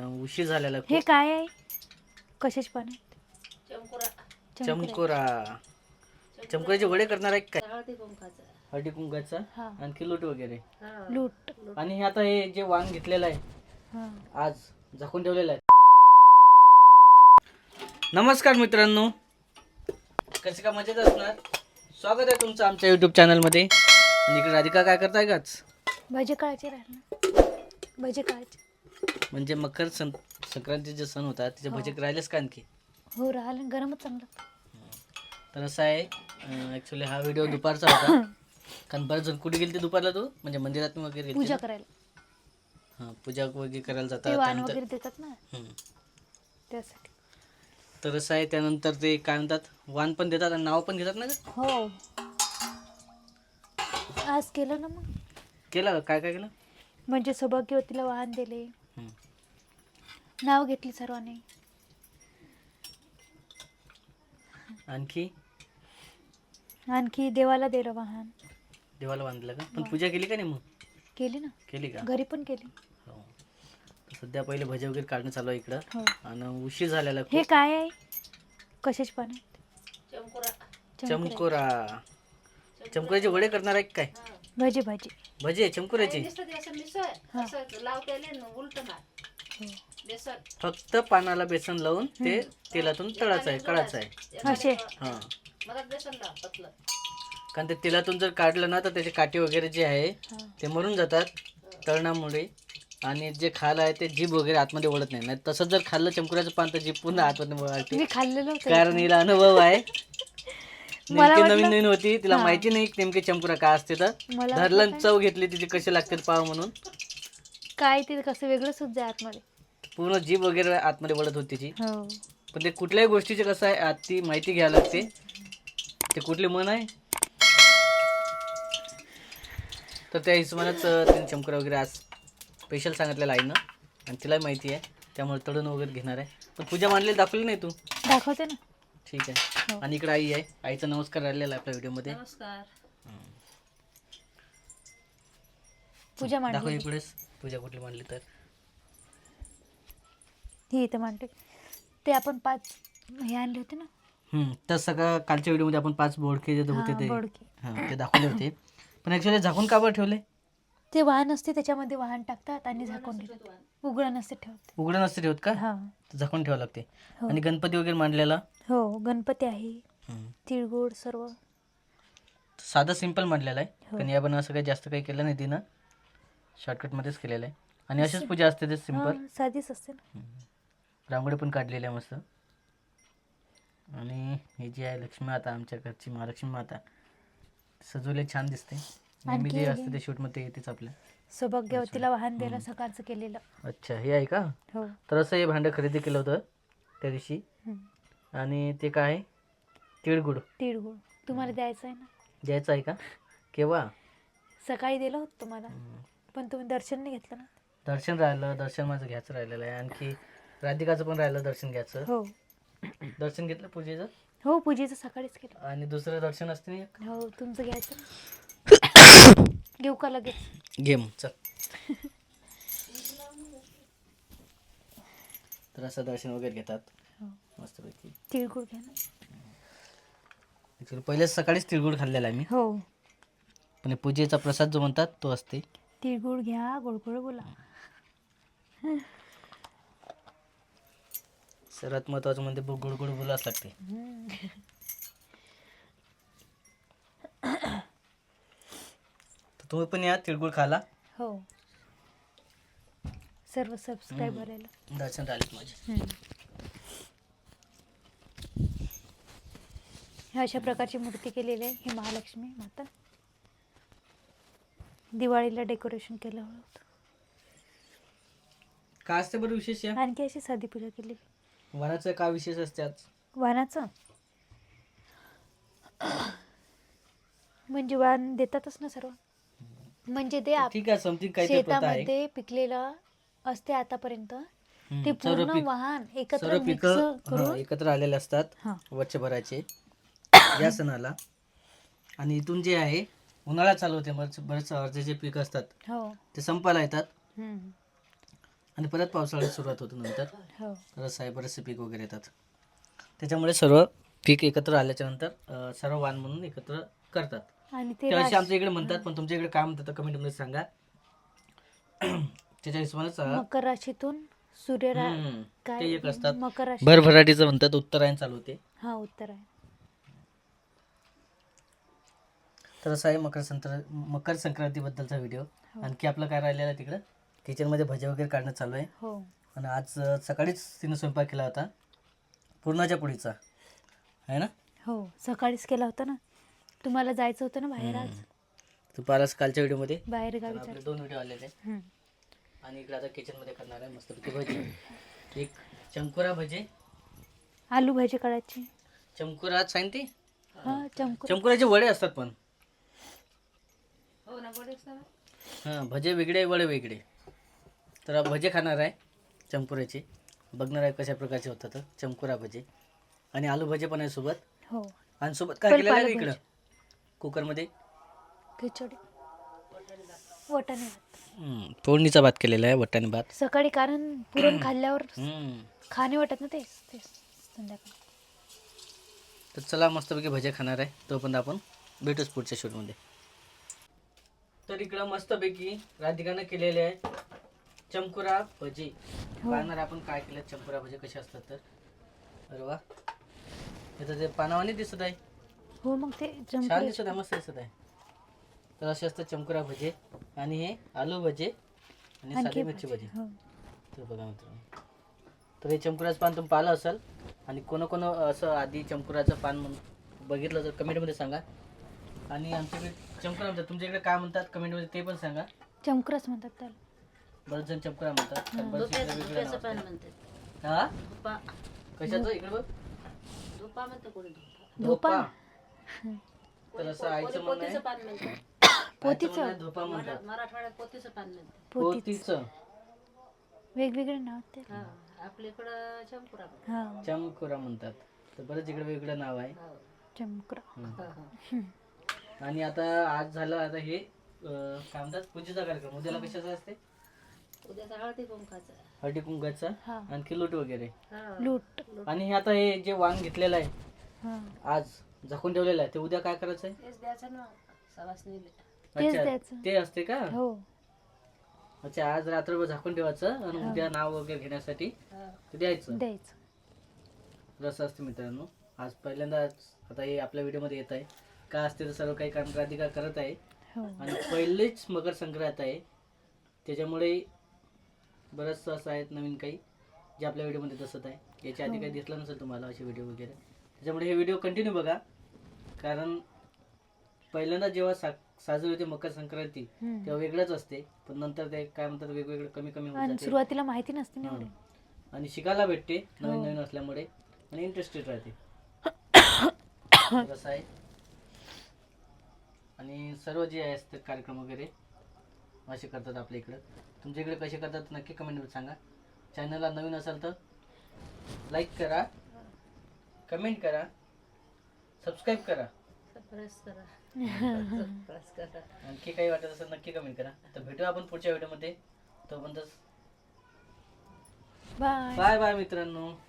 आणि उशीर झालेला हे खूप. काय आहे? कशाचे पान आहेत? चमकोरा. चमकोराचे वडे करणार आहे काय? हळदी कुंकाचा. हा. आणखी लूट वगैरे. लूट. आणि हे आता हे जे वाण घेतलेलं आहे हा. आज झाकून ठेवलेलं आहे. नमस्कार मित्रांनो. कसे का मजेत असणार? स्वागत आहे तुमचं आमच्या युट्यूब चॅनलमध्ये आणि इकडे राधिका काय करताय काच भजे काळाचे राहिले भजे काळाचे म्हणजे मकर सं संक्रांतीचे सण होता त्याचे भजे राहिलेच का आणखी? हो राहिले गरमच चांगलं. तर असं आहे ॲक्च्युली हा व्हिडिओ दुपारचा होता. कारण बरेच जण कुठे गेले ते दुपारला तू? म्हणजे मंदिरात वगैरे गेले पूजा करायला. हां पूजा वगैरे करायला ते जातात वाण त्यानंतर. वगैरे देतात ना? हम्म. त्यासाठी. तर असं आहे त्यानंतर ते काय म्हणतात वाण पण देतात आणि नाव पण घेतात ना ग? हो. आज केलं ना मग? केलं का? काय काय केलं? म्हणजे सौभाग्यवतीला वाहन दिले. नाव घेतली सर्वांनी. आणखी? आणखी देवाला दिलं वाहन देवाला बांधलं का? पण पूजा केली का नाही मग? केली ना. केली का? घरी पण केली. हो. तर सध्या पहिले भजे वगैरे काढणं चालू आहे इकडं. हो. आणि उशीर झालेला हे खूप. काय आहे? कशाचे आहेत? चमकोरा. चमकोरा. चमकोराचे वडे करणार आहे का काय? भजे भजे. भजे चमकोराचे हा. फक्त पानाला बेसन लावून ते तेलातून तळायचं आहे कळायचं आहे. असे. हा. कारण ते तेलातून जर काढलं ना तर त्याचे काटे वगैरे जे आहे हा. ते मरून जातात तळणामुळे. आणि जे खायला आहे ते जीभ वगैरे आतमध्ये वळत नाही. नाही तसं जर खाल्लं चमकुराचं पान तर जीभ पूर्ण आतमध्ये वळते. मी खाल्लेलं होतं कारण हिला अनुभव आहे. मला नेमकी वाटलं- नवीन नवीन होती तिला हा. माहिती नाही नेमके चमकुरा काय असते तर. मला धरलं वाटलं आणि काय- चव घेतली तिचे कसे लागतात पाव म्हणून. काय ते कसं होत जाय आतमध्ये. पूर्ण जीभ वगैरे आतमध्ये वळत होती तिची हो. पण ते कुठल्याही गोष्टीचे कसं आहे आत ती माहिती घ्यायला लागते. ते कुठले मन आहे? तर त्या हिशोबानेच अं, तिने चमकुरा वगैरे आज स्पेशल सांगितलेलं आहे ना. आणि तिलाही माहिती आहे. त्यामुळे तळून वगैरे घेणार आहे. पण पूजा मांडलेली दाखवली नाही तू? दाखवते ना. ठीक आहे. आणि इकडे आई आहे. आईचा नमस्कार राहिलेला आहे आपल्या व्हिडिओमध्ये. पूजा दाखव मांडली. इकडेच पूजा कुठली मांडली तर. ही इथं मांडते ते आपण पाच हे आणले होते ना? हम्म, तर सगळं कालच्या व्हिडिओमध्ये आपण पाच बोडके जे होते हा, ते. बोडके. हां ते दाखवले होते. पण ॲक्च्युली झाकून का बरं ठेवले? ते वाहन असते त्याच्यामध्ये वाहन टाकतात आणि झाकून ठेवतात उघडं नसते ठेवत उघडं नसते ठेवत का? हा. झाकून ठेवावं लागते. हो. आणि गणपती वगैरे मांडलेला? हो गणपती आहे. हम्म. तिळगुळ सर्व. साधं सिंपल मांडलेलं आहे. हो. पण या पण असं काही जास्त काही केलं नाही तिनं. शॉर्टकटमध्येच केलेलं आहे. आणि अशीच पूजा असते ते सिंपल हा, साधीच असते ना. रांगोळी पण काढलेली आहे मस्त. आणि ही जी आहे लक्ष्मी माता आमच्या घरची महालक्ष्मी माता. सजवले छान दिसते. नेहमी जे आणखी असते ते शूटमध्ये येतेच आपल्या. सौभाग्यवतीला वाहन द्यायला सकाळचं केलेलं. अच्छा हे आहे का? हो. तर असं हे भांडं खरेदी केलं होतं त्या दिवशी. हम्म. आणि ते काय? आहे? तिळगुळ. तिळगुळ. तुम्हाला द्यायचं आहे ना? द्यायचं आहे का? केव्हा? सकाळी दिलं होतं तुम्हाला. पण तुम्ही दर्शन नाही घेतलं ना? दर्शन राहिलं दर्शन माझं घ्यायचं राहिलेलं आहे. आणखी राधिकाचं पण राहिलं दर्शन घ्यायचं. हो. दर्शन घेतलं पूजेचं? हो पूजेचं सकाळीच केलं. आणि दुसरं दर्शन असते ना एक? हो तुमचं घ्यायचं. घेऊ का लगेच? घे मग चल. तर असं दर्शन वगैरे घेतात. हो. मस्तपैकी. तिळगुळ घ्या ना. पहिलेच सकाळीच तिळगुळ खाल्लेला आहे मी. हो. पण पूजेचा प्रसाद जो म्हणतात तो असते. तिळगुळ घ्या गोड गोड बोला. सर्वात महत्त्वाचं म्हणजे बु- गुड गुड बोलाच लागते तुम्ही पण या तिळगुळ खाला हो. सर्व सबस्क्रायबर दर्शन राहिले माझे. ह्या अशा प्रकारची मूर्ती केलेली आहे ही महालक्ष्मी माता. दिवाळीला डेकोरेशन केलं होतं. काय असते बरं विशेष या? आणखी अशी साधी पूजा केली वनाचं का विशेष असते आज वाणाचं म्हणजे वाण देतातच ना सर्व. म्हणजे ते आप- ठीक आहे समथिंग प्रथा आहे. शेतामध्ये पिकलेलं असते आतापर्यंत. हम्म, ते सर्व पूर्ण पीक वाहन एकत्र सर्व मिक्स पिकं करून एकत्र आलेले असतात हा. वर्षभराचे. या सणाला. आणि इथून जे आहे उन्हाळा चालू होते बरेच बरेच अर्धे जे पीक असतात हो. ते संपायला येतात. हम्म. आणि परत पावसाळ्यात सुरुवात होतो नंतर. हो. रस आहे बरेचसे पीक वगैरे येतात. त्याच्यामुळे सर्व पीक एकत्र आल्याच्यानंतर सर्व वाण म्हणून एकत्र करतात. आणि ते आमच्या इकडे म्हणतात पण तुमच्या इकडे काय म्हणतात कमेंटमध्ये सांगा त्याच्या हिशोबानेच अं, मकर राशीतून सूर्य रा- हम्म, काय ते एक असतात. मकर राशी भरभराटीचं म्हणतात उत्तरायण चालू होते. हा उत्तर आहे तर असं आहे मकर संक्रांत मकर संक्रांतीबद्दलचा व्हिडिओ. आणखी आपलं काय राहिलेलं आहे तिकडं? किचनमध्ये भजे वगैरे काढणं चालू आहे. हो. आणि आज अं, सकाळीच तिनं स्वयंपाक केला होता. पूर्णाच्या पोळीचा आहे ना? हो सकाळीच केला होता ना? तुम्हाला जायचं होतं ना बाहेर आज? तू पारस कालच्या व्हिडिओमध्ये? बाहेर गावी आपले दोन व्हिडिओ आलेले. आहे हम्म. आणि इकडे आता किचनमध्ये करणार आहे मस्तपैकी भजी. एक चमकुरा भजे. आलू भाजी काढायची चमकुरा सांग ती. हा चमकू चमकुराचे वडे असतात पण. हां भजे वेगळे वडे वेगळे. तर भजे खाणार आहे चमकुराचे. बघणार आहे कशा प्रकारचे होतात तर. चमकुरा भजे. आणि आलू भजे पण आहे सोबत. हो. आणि सोबत काय पण केलेलं आहे पालक इकडं? भाजी. कुकरमध्ये? खिचडी. वटाणे भात. हम्म, फोडणीचा भात केलेला आहे वटाणे भात. सकाळी कारण पुरण खाल्ल्यावर हम्म. खाणे वाटत ना ते? तेच संध्याकाळी. तर चला मस्तपैकी भजे खाणार आहे. तोपर्यंत आपण भेटूच पुढच्या शूटमध्ये तर इकडं मस्तपैकी राधिकानं केलेले आहे चमकुरा भजे. हो. पाहणार आपण काय केलं चमकुरा भजे कसे असतात तर. अरे वा. इथं ते पानावाने दिसत आहे. हो मग ते छान दिसत आहे मस्त दिसत आहे. तर असे असतात चमकुरा भजे आणि हे आलू भजे आणि साधी मिरची भजी हो. तर बघा मित्रांनो. तर हे चमकुराचं पान तुम्ही पाहिलं असेल आणि कोण कोण असं आधी चमकुराचं पान म्हणून बघितलं तर कमेंटमध्ये सांगा. आणि आमच्याकडे चमकुरा म्हणतात तुमच्याकडे काय म्हणतात कमेंटमध्ये ते पण सांगा. चमकुराच म्हणतात त्याला. बरेच जण चमकुरा म्हणतात तर बरेच इकडे नाव. हा? कशाचं? इकडे बघ. धोपा तर असं आईचं म्हणणं आहे. आईचं पोतीचं म्हणणं आहे धोपा म्हणतात. मराठवाड्यात पोतीचं पान म्हणते पोती पोतीचं वेगवेगळे नाव ते. हा चंपुरा हा. चमकुरा म्हणतात. तर बरेच इकडे वेगळं नाव आहे. चमकुरा. हम्म. आणि आता आज झालं आता हे अं, काय म्हणतात? पूजेचा कार्यक्रम. उद्याला कशाचा असते? उद्याचा हळदी कुंकाचा. हळदी कुंकाचा हा. आणखी लूट वगैरे. हा. लूट. आणि हे आता हे जे वांग घेतलेलं आहे हा. आज. झाकून ठेवलेलं आहे. ते उद्या काय करायचं आहे तेच द्यायचं ना. सवासनीले तेच अच्छा द्यायचं. ते असते का? हो. अच्छा आज रात्रभर झाकून ठेवायचं आणि उद्या नाव वगैरे घेण्यासाठी हा. ते द्यायचं? द्यायचं. रस असते मित्रांनो. आज पहिल्यांदा आता हे आपल्या व्हिडिओमध्ये येत आहे. काय असते तर सर्व काही काम करत आहे. हो. आणि पहिलेच मकर संक्रांत आहे. त्याच्यामुळे बरंचसं असं आहेत नवीन काही जे आपल्या व्हिडिओमध्ये दिसत आहे. याच्या आधी हो. काही दिसलं नसेल तुम्हाला असे व्हिडिओ वगैरे? त्याच्यामुळे हे व्हिडिओ कंटिन्यू बघा. कारण पहिल्यांदा जेव्हा सा साजरी होते मकर संक्रांती हम्म. तेव्हा वेगळंच असते. पण नंतर ते काय म्हणतात वेगवेगळे कमी कमी होत आणि जाते. सुरुवातीला माहिती नसते ना हा. आणि शिकायला भेटते नवीन हो. नवीन असल्यामुळे. आणि इंटरेस्टेड राहते. कसं आहे. आणि सर्व जे आहे असते कार्यक्रम वगैरे असे करतात आपल्या इकडं. तुमच्या इकडे कसे करतात नक्की कमेंटमध्ये सांगा. चॅनलला नवीन असाल तर लाईक करा. कमेंट करा. सबस्क्राईब करा. प्रेस करा. आणखी काही वाटत असेल नक्की कमेंट करा. तर भेटूया आपण पुढच्या व्हिडिओमध्ये. तोपर्यंत बाय बाय बाय मित्रांनो.